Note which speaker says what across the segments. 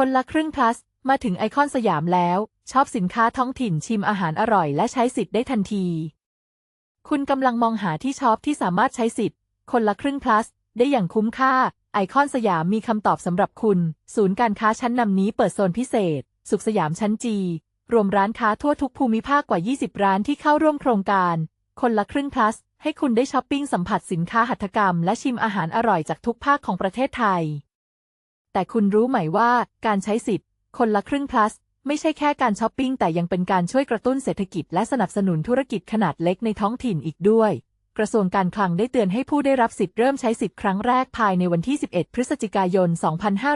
Speaker 1: คนละครึ่ง plus มาถึงไอคอนสยามแล้ว ชอบสินค้าท้องถิ่นชิมอาหารอร่อยและใช้สิทธิ์ได้ทันที คุณกำลังมองหาที่ช็อปที่สามารถใช้สิทธิ์ คนละครึ่ง plus ได้อย่างคุ้มค่า ไอคอนสยามมีคำตอบสำหรับคุณ ศูนย์การค้าชั้นนำนี้เปิดโซนพิเศษ สุขสยามชั้นจี รวมร้านค้าทั่วทุกภูมิภาคกว่า 20 ร้านที่เข้าร่วมโครงการ คนละครึ่ง plus ให้คุณได้ช้อปปิ้งสัมผัสสินค้าหัตถกรรม และชิมอาหารอร่อยจากทุกภาคของประเทศไทย แต่คุณรู้ไหมว่าการใช้สิทธิ์ คนละครึ่ง plus ไม่ใช่แค่การช้อปปิ้งแต่ยังเป็นการช่วยกระตุ้นเศรษฐกิจและสนับสนุนธุรกิจขนาดเล็กในท้องถิ่นอีกด้วย กระทรวงการคลังได้เตือนให้ผู้ได้รับสิทธิ์เริ่มใช้สิทธิ์ครั้งแรกภายในวันที่ 11 พฤศจิกายน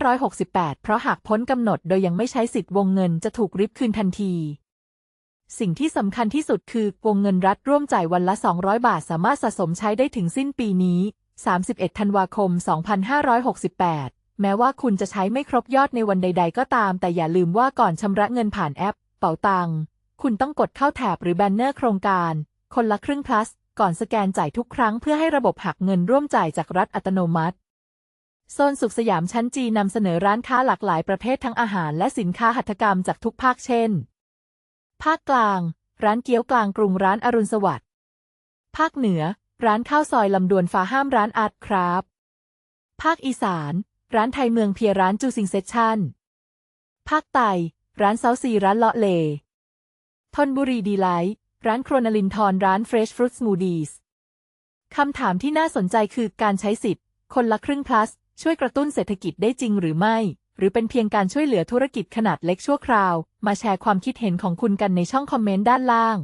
Speaker 1: 2568 เพราะหากพ้นกำหนดโดยยังไม่ใช้สิทธิ์วงเงินจะถูกริบคืนทันที สิ่งที่สำคัญที่สุดคือวงเงินรัฐร่วมจ่ายวันละ 200 บาทสามารถสะสมใช้ได้ถึงสิ้นปีนี้ 31 ธันวาคม 2568 แม้ว่าคุณจะใช้ไม่ครบยอดในวันใด ๆ ก็ตาม แต่อย่าลืมว่าก่อนชำระเงินผ่านแอป เป๋าตังค์คุณต้องกดเข้าแถบหรือแบนเนอร์โครงการ คนละครึ่ง plus ก่อนสแกนจ่ายทุกครั้งเพื่อให้ระบบหักเงินร่วมจ่ายจากรัฐอัตโนมัติ โซนสุขสยามชั้นจีนำเสนอร้านค้าหลากหลายประเภททั้งอาหารและสินค้าหัตถกรรมจากทุกภาคเช่น ภาคกลาง ร้านเกี๊ยวกลางกรุงร้านอรุณสวัสดิ์ ภาคเหนือ ร้านข้าวซอยลำดวนฟ้าห้ามร้านอาร์ตคราฟภาคอีสาน ร้านไทยเมืองเพียร้านจูซิงเซชั่น ภาคใต้ร้านเซาซีร้านเลาะเลธนบุรีดีไลท์ร้านโครนาลินทรร้านเฟรชฟรุตสมูดีสคำถามที่น่าสนใจคือการใช้สิทธิ์ คนละครึ่ง plus ช่วยกระตุ้นเศรษฐกิจได้จริงหรือไม่ หรือเป็นเพียงการช่วยเหลือธุรกิจขนาดเล็กชั่วคราว มาแชร์ความคิดเห็นของคุณกันในช่องคอมเมนต์ด้านล่าง